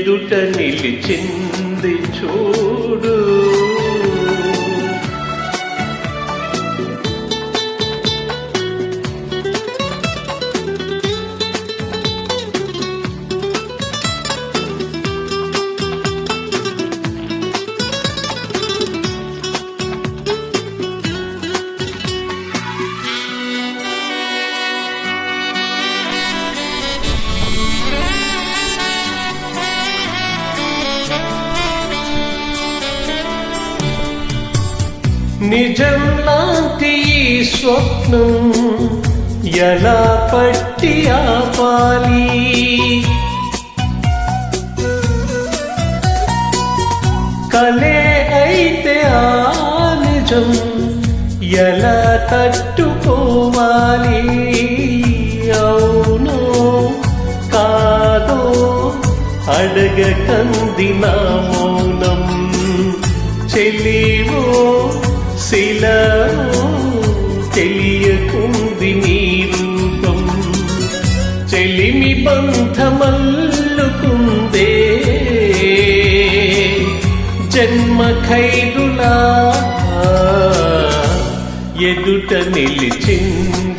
ఎదుట నిలిచింది చూ నిజం లాంటి ఈ స్వప్నం ఎలా పట్టి ఆపాలి? కలే అయితే ఆ నిజం ఎలా తట్టుకోవాలి? అవును కాదో అడగ కంది నా మౌనం. చెలివో శిలవో తెలియకుంది నీ రూపం. చెలిమి బంధమల్లుకుందే. జన్మ ఖైరులా ఎదుట నిలిచింది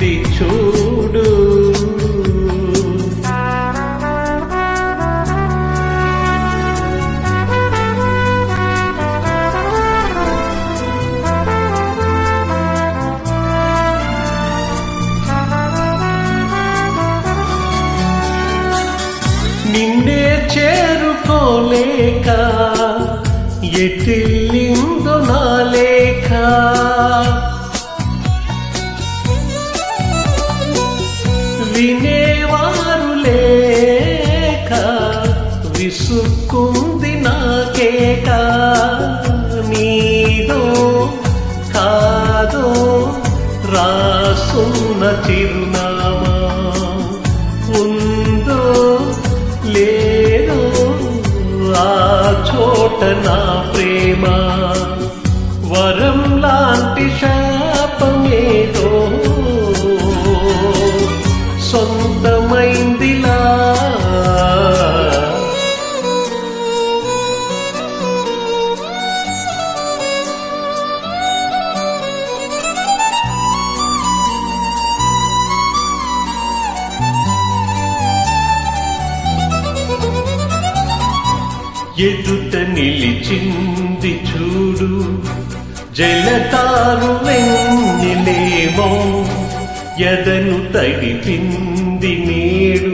నిన్నే చేరుకోలేక ఎటిల్లిందో నా లేఖ. వినేవారు లేక విసుక్కుంది నాకేక నీదో కాదో రాసున్న చిరునా ప్రేమ వరం లాంటి శాపమేదో. సొంతమైందిలా. ఎదుట నిలిచిన జలతారు వెన్నెలేమో ఎదను తడిపింది నేడు.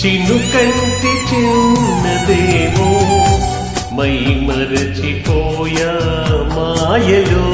చినుకంటి చిన్నదేమో మై మరచిపోయా మాయలో.